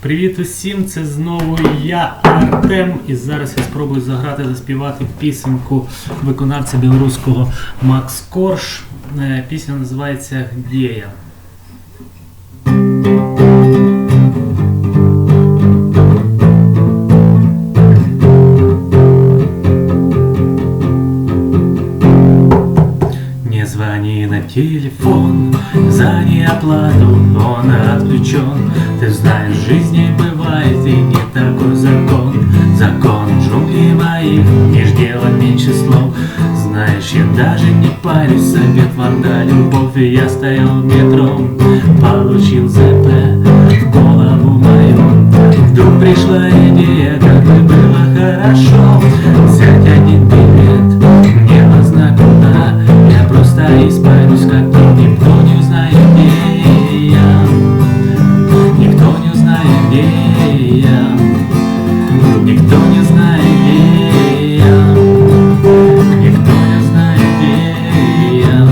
Привіт усім! Це знову я, Артем, і зараз я спробую заграти, заспівати пісеньку виконавця білоруського Макс Корж. Е, Пісня називається «Где. Не звони на телефон за неоплату, он отключен. Жизни бывает и не такой закон. Закон джунглей моих, не ж дело меньше слов. Знаешь, я даже не парюсь, совет ванда, любовь, и я стоял в метро, получил ЗП в голову мою. Вдруг пришла идея, как бы было хорошо взять где я, никто не знает, где я, никто не знает, где я.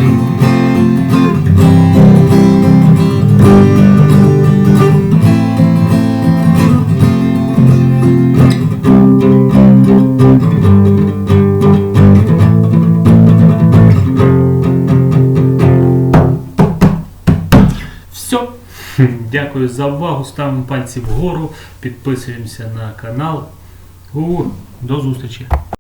Все. Дякую за увагу. Ставимо пальці вгору, підписуємося на канал. У, до зустрічі!